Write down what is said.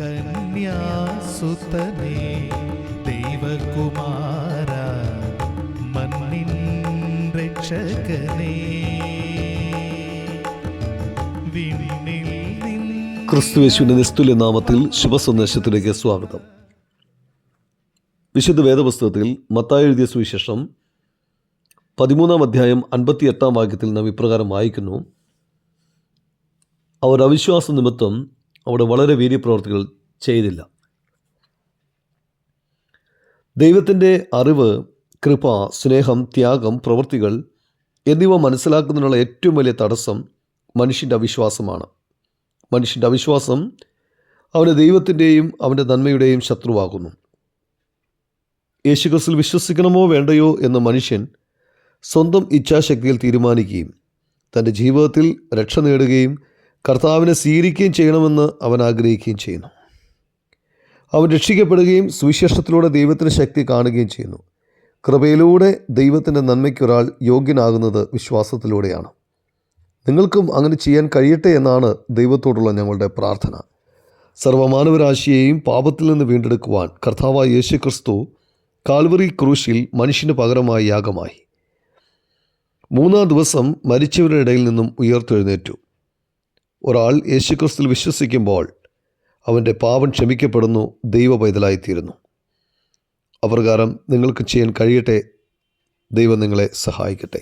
കന്യാസുതനേ ദൈവകുമാര മണ്ണിൻ രക്ഷകനേ. ക്രിസ്തുവേശുവിന്റെ നിസ്തുല്യ നാമത്തിൽ ശുഭസന്ദേശത്തിലേക്ക് സ്വാഗതം. വിശുദ്ധ വേദപുസ്തകത്തിൽ മത്തായി എഴുതിയ സുവിശേഷം പതിമൂന്നാം അധ്യായം അൻപത്തി എട്ടാം വാക്യത്തിൽ നാം ഇപ്രകാരം വായിക്കുന്നു. അവർ അവിശ്വാസ നിമിത്തം അവിടെ വളരെ വീര്യപ്രവർത്തികൾ ചെയ്തില്ല. ദൈവത്തിന്റെ അറിവ് കൃപ സ്നേഹം ത്യാഗം പ്രവൃത്തികൾ എന്നിവ മനസ്സിലാക്കുന്നതിനുള്ള ഏറ്റവും വലിയ തടസ്സം മനുഷ്യന്റെ അവിശ്വാസമാണ്. മനുഷ്യന്റെ അവിശ്വാസം അവന്റെ ദൈവത്തിന്റെയും അവന്റെ നന്മയുടെയും ശത്രുവാകുന്നു. യേശുക്രിസ്തു വിശ്വസിക്കണമോ വേണ്ടയോ എന്ന് മനുഷ്യൻ സ്വന്തം ഇച്ഛാശക്തിയിൽ തീരുമാനിക്കുകയും തന്റെ ജീവിതത്തിൽ രക്ഷ നേടുകയും കർത്താവിനെ സ്വീകരിക്കുകയും ചെയ്യണമെന്ന് അവൻ ആഗ്രഹിക്കുകയും ചെയ്യുന്നു. അവൻ രക്ഷിക്കപ്പെടുകയും സുവിശേഷത്തിലൂടെ ദൈവത്തിന്റെ ശക്തി കാണുകയും ചെയ്യുന്നു. കൃപയിലൂടെ ദൈവത്തിന്റെ നന്മയ്ക്കൊരാൾ യോഗ്യനാകുന്നത് വിശ്വാസത്തിലൂടെയാണ്. നിങ്ങൾക്കും അങ്ങനെ ചെയ്യാൻ കഴിയട്ടെ എന്നാണ് ദൈവത്തോടുള്ള ഞങ്ങളുടെ പ്രാർത്ഥന. സർവമാനവരാശിയെയും പാപത്തിൽ നിന്ന് വീണ്ടെടുക്കുവാൻ കർത്താവായ യേശു ക്രിസ്തു കാൽവറി ക്രൂശിൽ മനുഷ്യന് പകരമായി യാഗമായി. മൂന്നാം ദിവസം മരിച്ചവരുടെ ഇടയിൽ നിന്നും ഉയർത്തെഴുന്നേറ്റു. ഒരാൾ യേശുക്രിസ്തുവിൽ വിശ്വസിക്കുമ്പോൾ അവന്റെ പാവം ക്ഷമിക്കപ്പെടുന്നു ദൈവ പൈതലായിത്തീരുന്നു അപ്രകാരം നിങ്ങൾക്ക് ചെയ്യാൻ കഴിയട്ടെ ദൈവം നിങ്ങളെ സഹായിക്കട്ടെ.